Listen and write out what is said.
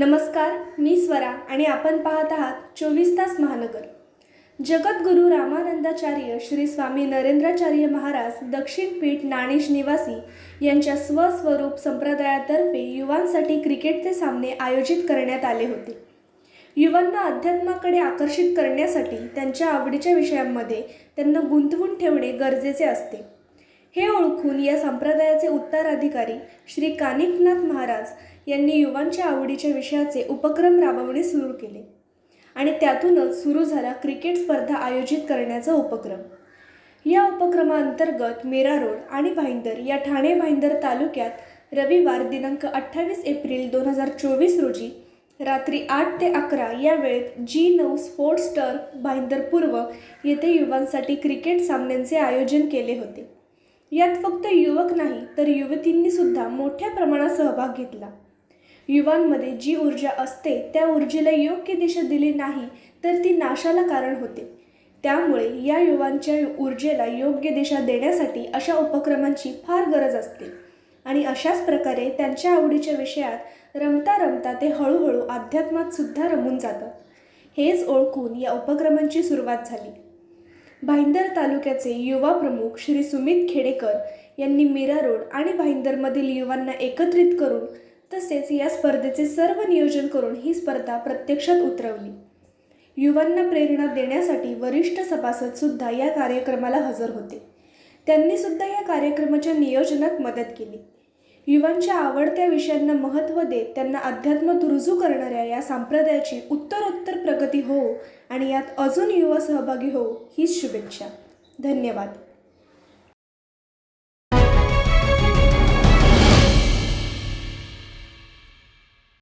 नमस्कार मी स्वरा आणि आपण पाहत आहात चोवीस तास महानगर. जगद्गुरू रामानंदाचार्य श्री स्वामी नरेंद्राचार्य महाराज दक्षिण पीठ नाणेश निवासी यांच्या स्वस्वरूप संप्रदायातर्फे युवांसाठी क्रिकेटचे सामने आयोजित करण्यात आले होते. युवांना अध्यात्माकडे आकर्षित करण्यासाठी त्यांच्या आवडीच्या विषयांमध्ये त्यांना गुंतवून ठेवणे गरजेचे असते. हे ओळखून या संप्रदायाचे उत्तराधिकारी श्री कानिकनाथ महाराज यांनी युवांच्या आवडीच्या विषयाचे उपक्रम राबवणे सुरू केले. आणि त्यातूनच सुरू झाला क्रिकेट स्पर्धा आयोजित करण्याचा उपक्रम. या उपक्रमाअंतर्गत मेरा रोड आणि भाईंदर या ठाणे भाईंदर तालुक्यात रविवार दिनांक अठ्ठावीस एप्रिल दोन हजार चोवीस रोजी रात्री आठ ते अकरा या वेळेत जी नऊ स्पोर्ट्स टर्फ भाईंदर पूर्व येथे युवांसाठी क्रिकेट सामन्यांचे आयोजन केले होते. यात फक्त युवक नाही तर युवतींनी सुद्धा मोठ्या प्रमाणात सहभाग घेतला. युवांमध्ये जी ऊर्जा असते त्या ऊर्जेला योग्य दिशा दिली नाही तर ती नाशाला कारण होते. त्यामुळे या युवांच्या ऊर्जेला योग्य दिशा देण्यासाठी अशा उपक्रमांची फार गरज असते. आणि अशाच प्रकारे त्यांच्या आवडीच्या विषयात रमता रमता ते हळूहळू अध्यात्मात सुद्धा रमून जातात हेच ओळखून या उपक्रमांची सुरुवात झाली. भाईंदर तालुक्याचे युवा प्रमुख श्री सुमित खेडेकर यांनी मीरा रोड आणि भाईंदरमधील युवांना एकत्रित करून तसेच या स्पर्धेचे सर्व नियोजन करून ही स्पर्धा प्रत्यक्षात उतरवली. युवांना प्रेरणा देण्यासाठी वरिष्ठ सभासदसुद्धा या कार्यक्रमाला हजर होते. त्यांनी सुद्धा या कार्यक्रमाच्या नियोजनात मदत केली. युवांच्या आवडत्या विषयांना महत्त्व देत त्यांना अध्यात्मात रुजू करणाऱ्या या संप्रदायाची उत्तरोत्तर प्रगती हो आणि यात अजून युवा सहभागी हो हीच शुभेच्छा. धन्यवाद.